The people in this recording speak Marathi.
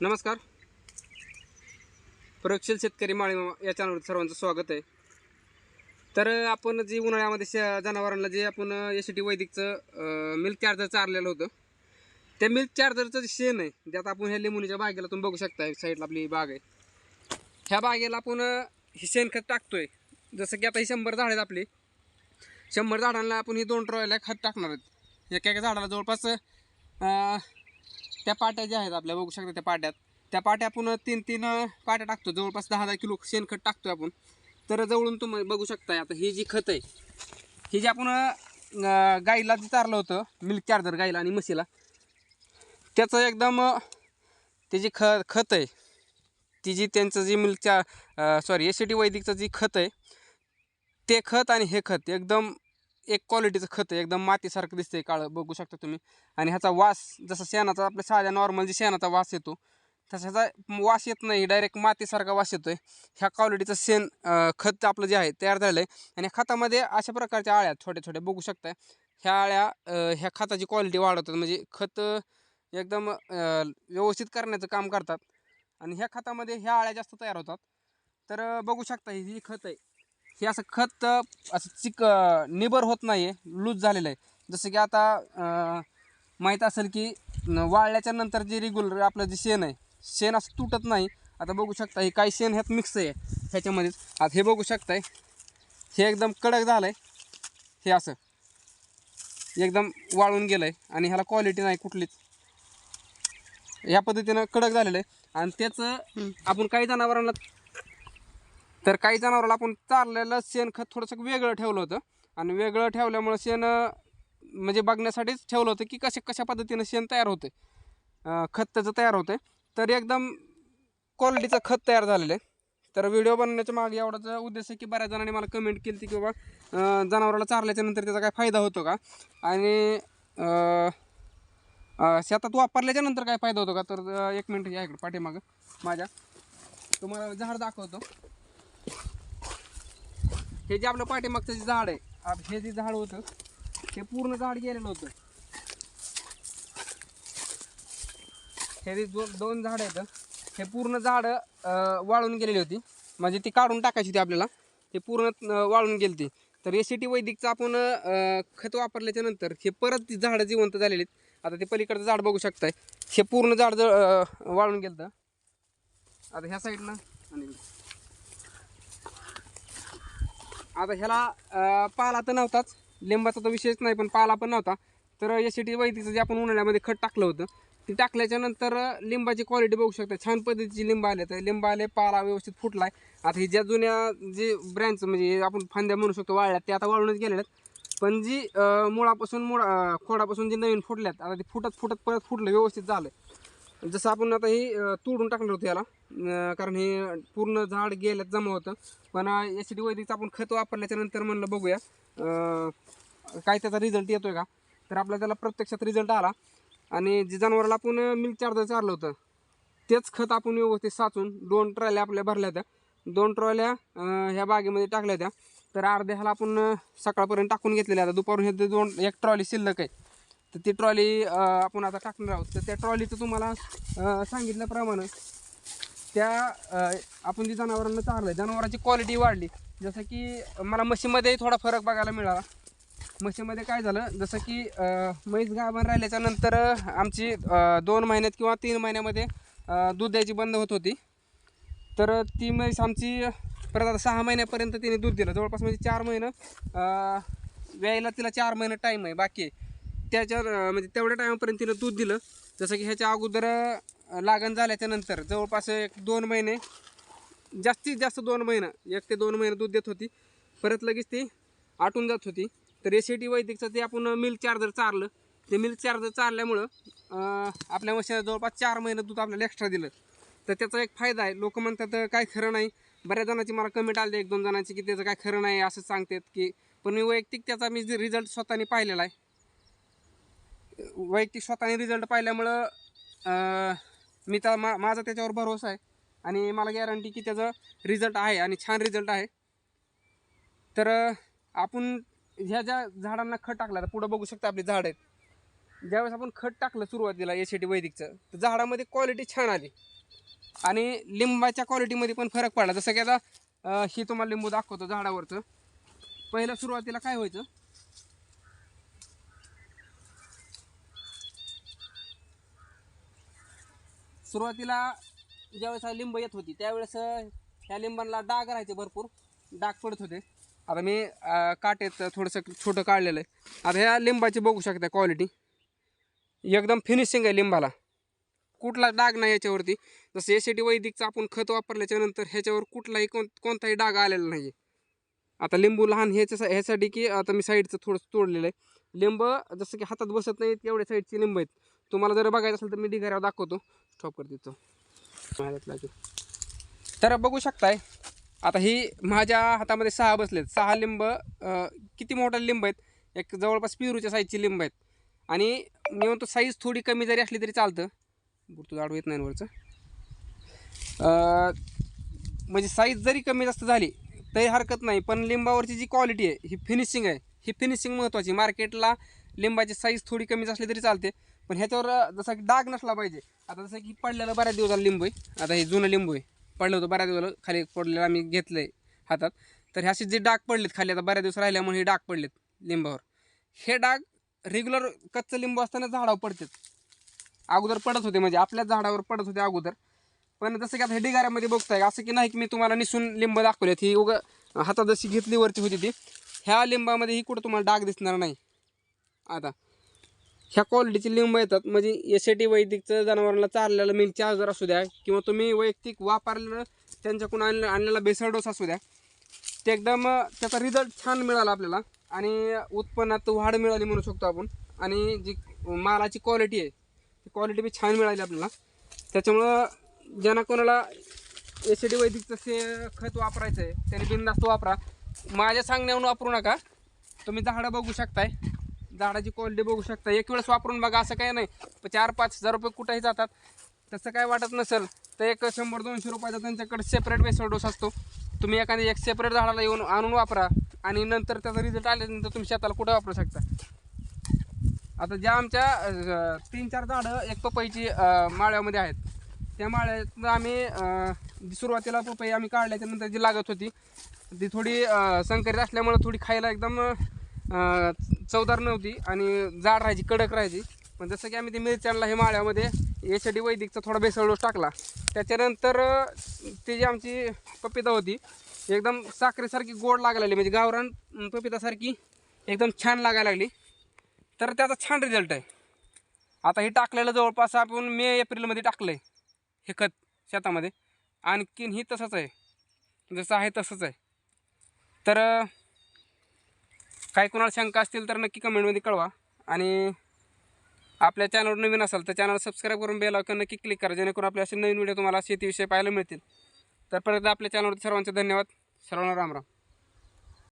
नमस्कार. प्रयोगशील शेतकरी माळी या चॅनलवर सर्वांचं स्वागत आहे. तर आपण जी उन्हाळ्यामध्ये श जनावरांना जे आपण एस टी वैदिकचं मिल्क चार्जर चारलेलं होतं त्या मिल्क चार्जरचं जे शेण आहे ज्यात आपण ह्या लिंबुनीच्या बागेला तुम्ही बघू शकता साईडला आपली बाग आहे. ह्या बागेला आपण हे शेणखत टाकतोय. जसं की आता ही शंभर झाड आहेत आपली. शंभर झाडांना आपण ही दोन ट्रॉयला खत टाकणार आहेत. एका एका झाडाला जवळपास त्या पाट्या ज्या आहेत आपल्या बघू शकता त्या पाट्यात. त्या पाट्या आपण तीन तीन पाट्या टाकतो. जवळपास दहा दहा किलो शेणखत टाकतोय आपण. तर जवळून तुम्ही बघू शकताय आता ही जी खत आहे ही जी आपण गाईला जे चारलं होतं मिल्क चार्जर गाईला आणि म्हशीला त्याचं एकदम त्याची ते ख खत आहे ती जी त्यांचं जी मिल्कच्या सॉरी एस सी टी वैदिकचं जी खत आहे ते खत आणि हे खत एकदम एक क्वालिटीचं खत आहे. एकदम मातीसारखं दिसतंय काळं बघू शकता तुम्ही. आणि ह्याचा वास जसा शेणाचा आपल्या साध्या नॉर्मल जे शेणाचा वास येतो तसा ह्याचा वास येत नाही डायरेक्ट मातीसारखा वास येतोय. ह्या क्वालिटीचं शेण खत आपलं जे आहे तयार झालं आहे आणि खतामध्ये अशा प्रकारच्या आळ्या छोट्या छोट्या बघू शकताय. ह्या आळ्या ह्या खताची क्वालिटी वाढवतात. म्हणजे खत एकदम व्यवस्थित करण्याचं काम करतात. आणि ह्या खतामध्ये ह्या आळ्या जास्त तयार होतात. तर बघू शकता ही खत आहे. हे असं खत असं चिक निबर होत नाही आहे लूज झालेलं आहे. जसं की आता माहीत असेल की वाळल्याच्या नंतर जे रेग्युलर आपलं जे शेण आहे शेण असं तुटत नाही. आता बघू शकता हे काही शेण ह्यात मिक्स आहे. ह्याच्यामध्येच. आता हे बघू शकताय. हे एकदम कडक झालं आहे हे असं. एकदम वाळून गेलं आहे आणि ह्याला क्वालिटी नाही कुठलीच. ह्या पद्धतीनं कडक झालेलं आहे. आणि त्याचं आपण काही जनावरांना तर काही जनावराला आपण चारलेलं शेणखत थोडंसं वेगळं ठेवलं होतं. आणि वेगळं ठेवल्यामुळं शेण म्हणजे बघण्यासाठीच ठेवलं होतं की कशा कशा पद्धतीनं शेण तयार होते खत त्याचं तयार होतं तर एकदम क्वालिटीचं खत तयार झालेलं आहे. तर व्हिडिओ बनवण्याच्या मागे एवढाच उद्देश आहे की बऱ्याच जणांनी मला कमेंट केली की बाबा जनावराला चारल्याच्या नंतर त्याचा काय फायदा होतो का? आणि शेतात वापरल्याच्या नंतर काय फायदा होतो का? तर एक मिनिट या इकडे पाठीमागं. माझ्या. तुम्हाला झाड दाखवतो. हे जे आपलं पाठीमागचं जे झाड आहे आप- हे जे झाड होतं हे पूर्ण झाड गेलेलं होतं. हे जे दो दोन झाड आहेत हे पूर्ण झाड वाळून गेलेली होती. म्हणजे ती काढून टाकायची होती आपल्याला. ते पूर्ण वाळून गेली ती तर ए सी टी वैदिकचं आपण खत वापरल्याच्या नंतर हे परत ती झाडं जिवंत झालेली आहेत. आता ते पलीकडचं झाड बघू शकताय. हे पूर्ण झाड ज- वाळून गेलं आता ह्या साईडला आणि आता ह्याला पाला तर नव्हताच. लिंबाचा तर विषयच नाही पण पाला पण नव्हता. तर एस सी टी वैदिकचं जे आपण उन्हाळ्यामध्ये खत टाकलं होतं ते टाकल्याच्यानंतर लिंबाची क्वालिटी बघू शकता. छान पद्धतीची लिंब आले तर लिंब आले पाला व्यवस्थित फुटलाय. आता ही ज्या जुन्या जे ब्रँच म्हणजे आपण फांद्या म्हणू शकतो वाळल्यात ते आता वाळूनच गेलेल्या आहेत. पण जी मुळापासून मुळा खोडापासून जी नवीन फुटल्यात आता ते फुटत फुटत परत फुटलं व्यवस्थित झालं जसं आपण आता ही तोडून टाकलं होतं याला कारण हे पूर्ण झाड गेल्यात जमा होतं. पण यासाठी वैदिकचं आपण खत वापरल्याच्या नंतर म्हणलं बघूया काय त्याचा रिझल्ट येतोय का? तर आपल्या त्याला प्रत्यक्षात रिझल्ट आला. आणि जे जनावराला आपण मिल्क चार्जर चारलं होतं तेच खत आपण व्यवस्थित साचून दोन ट्रॉल्या आपल्या भरल्या होत्या. दोन ट्रॉल्या ह्या बागेमध्ये टाकल्या होत्या. तर अर्ध्या ह्याला आपण सकाळपर्यंत टाकून घेतलेल्या. आता दुपारून हे दोन एक ट्रॉली शिल्लक आहे. तर ती ट्रॉली आपण आता टाकणार आहोत. तर त्या ट्रॉलीचं तुम्हाला सांगितल्याप्रमाणे त्या आपण जी जनावरांना चारलं जनावरांची क्वालिटी वाढली. जसं की मला म्हशीमध्ये थोडा फरक बघायला मिळाला. म्हशीमध्ये काय झालं जसं की म्हैस गाभण राहिल्याच्या नंतर आमची दोन महिन्यात किंवा तीन महिन्यामध्ये दूध द्यायची बंद होत होती. तर ती म्हैस आमची परत आता सहा महिन्यापर्यंत तिने दूध दिलं. जवळपास म्हणजे चार महिनं व्यायला तिला चार महिने टाईम आहे बाकी आहे. त्याच्या म्हणजे तेवढ्या टायमापर्यंत तिनं दूध दिलं. जसं की ह्याच्या अगोदर लागण झाल्याच्यानंतर जवळपास एक दोन महिने जास्तीत जास्त दोन महिनं एक ते दोन महिने दूध देत होती. परत लगेच ती आटून जात होती. तर एस टी वैदिकचं ते आपण मिल्क चार्जर चारलं. ते मिल्क चार्जर चारल्यामुळं आपल्या म्हशीला जवळपास चार महिने दूध आपल्याला एक्स्ट्रा दिलं. तर त्याचा एक फायदा आहे. लोक म्हणतात काय खरं नाही. बऱ्याच जणांची मला कमेंट आली एक दोन जणांची की त्याचं काय खरं नाही असं सांगतात की. पण मी वैयक्तिक त्याचा मी रिझल्ट स्वतःने पाहिलेला आहे. वैयक्तिक स्वतःने रिझल्ट पाहिल्यामुळं मी त्या मा माझा त्याच्यावर भरोसा आहे. आणि मला गॅरंटी की त्याचं रिझल्ट आहे आणि छान रिझल्ट आहे. तर आपण ह्या ज्या झाडांना खत टाकला तर पुढं बघू शकता आपली झाड आहेत. ज्यावेळेस आपण खत टाकलं सुरुवातीला एस टी वैदिकचं तर झाडामध्ये क्वालिटी छान आली. आणि लिंबाच्या क्वालिटीमध्ये पण फरक पडला. जसं की आता ही तुम्हाला लिंबू दाखवतो झाडावरचं. पहिलं सुरुवातीला काय व्हायचं सुरुवातीला ज्यावेळेस हा लिंब येत होती त्यावेळेस ह्या लिंबांना डाग राहायचे भरपूर. डाग पडत होते. आता मी काटेत थोडंसं छोटं काढलेलं आहे. आता ह्या लिंबाची बघू शकता क्वालिटी एकदम फिनिशिंग आहे लिंबाला. कुठला डाग नाही याच्यावरती. जसं एस टी वैदिकचं आपण खत वापरल्याच्यानंतर ह्याच्यावर कुठलाही कोण कोणताही डाग आलेला नाही आता लिंबू लहान ह्याच्या ह्यासाठी की आता मी साईडचं थोडंसं तोडलेलं आहे. लिंब जसं की हातात बसत नाहीत एवढ्या साईडची लिंब आहेत. तुम्हाला जर बघायचं असेल तर मी ढिगाऱ्यावर दाखवतो. स्टॉप कर देतो तर बघू शकताय आता ही माझ्या हातामध्ये सहा बसलेत. सहा लिंब किती मोठा लिंब आहेत? एक जवळपास पिरूच्या साईजची लिंब आहेत. आणि मी म्हणतो साईज थोडी कमी जरी असली तरी चालतं. बुरतू जाडू येत नाही वरचं. म्हणजे साईज जरी कमी जास्त झाली तरी हरकत नाही. पण लिंबावरची जी क्वालिटी आहे ही फिनिशिंग आहे. ही फिनिशिंग महत्त्वाची मार्केटला लिंबाची साईज थोडी कमी असली तरी चालते. पण ह्याच्यावर जसं जसा की डाग नसला पाहिजे. आता जसं की पडलेलं बऱ्याच दिवसाला लिंबू आहे. आता हे जुनं लिंबू आहे. पडलं होतं बऱ्याच दिवसाला खाली पडलेलं आम्ही घेतलं आहे हातात. तर ह्याचे जे डाग पडलेत खाली आता बऱ्याच दिवस राहिल्यामुळे हे डाग पडलेत लिंबावर. हे डाग रेग्युलर कच्चं लिंबू असताना झाडावर पडतात. अगोदर पडत होते म्हणजे आपल्याच झाडावर पडत होते अगोदर. पण जसं की आता हे ढिगाऱ्यामध्ये बघताय असं की नाही की मी तुम्हाला निसून लिंब दाखवलेत. ही उग हातात जशी घेतली वरची होती ती ह्या लिंबामध्ये ही कुठं तुम्हाला डाग दिसणार नाही. आता ह्या क्वालिटीची लिंब येतात. म्हणजे एस टी वैदिकचं जनावरांना चारलेलं मिल्क चार्जर असू द्या किंवा तुम्ही वैयक्तिक वापरलेलं त्यांच्याकडून आणलं आणलेला बेसळ डोस असू द्या. ते एकदम त्याचा रिझल्ट छान मिळाला आपल्याला. आणि उत्पन्नात वाढ मिळाली म्हणू शकतो आपण. आणि जी मालाची क्वालिटी आहे ती क्वालिटी बी छान मिळाली आपल्याला. त्याच्यामुळं ज्यांना कोणाला एस डी वैदिकचं से खत वापरायचं आहे त्याने बिनधास्त वापरा. माझ्या सांगण्यावरून वापरू नका. तुम्ही झाडं बघू शकताय. झाडाची क्वालिटी बघू शकता. एक वेळेस वापरून बघा असं काही नाही. पण चार पाच हजार रुपये कुठेही जातात. तसं काय वाटत नसेल तर एक शंभर दोनशे रुपयाचा त्यांच्याकडे सेपरेट बेसळ डोस असतो. तुम्ही एखादी एक सेपरेट झाडाला येऊन आणून वापरा आणि नंतर त्याचा रिझल्ट आल्यानंतर तुम्ही शेताला कुठे वापरू शकता. आता ज्या आमच्या तीन चार झाडं एक पपईची माळ्यामध्ये आहेत. त्या माळ्यात आम्ही जी सुरुवातीला पपई आम्ही काढल्याच्यानंतर जी लागत होती ती थोडी संकरित असल्यामुळं थोडी खायला एकदम चवदार नव्हती आणि जाड राहायची कडक राहायची. पण जसं की आम्ही ते मिरच्यांना हे माळ्यामध्ये यासाठी वैदिकचा थोडा बेसळ डोस टाकला. त्याच्यानंतर ती जी आमची पपिता होती एकदम साखरेसारखी गोड लागायला लागली. म्हणजे गावरान पपितासारखी एकदम छान लागायला लागली. तर त्याचा छान रिझल्ट आहे. आता हे टाकलेलं जवळपास आपण मे एप्रिलमध्ये टाकलं आहे हे खत शेतामध्ये. आणखीन ही तसंच आहे. जसं आहे तसंच आहे. तर काही कोणाला शंका असतील तर नक्की कमेंटमध्ये कळवा. आणि आपल्या चॅनलवर नवीन असाल तर चॅनल सबस्क्राईब करून बेल आयकॉन नक्की क्लिक करा जेणेकरून आपले असे नवीन व्हिडिओ तुम्हाला शेतीविषयी पाहायला मिळतील. तर परत आपल्या चॅनलवरती सर्वांचे धन्यवाद. सर्वांना राम राम.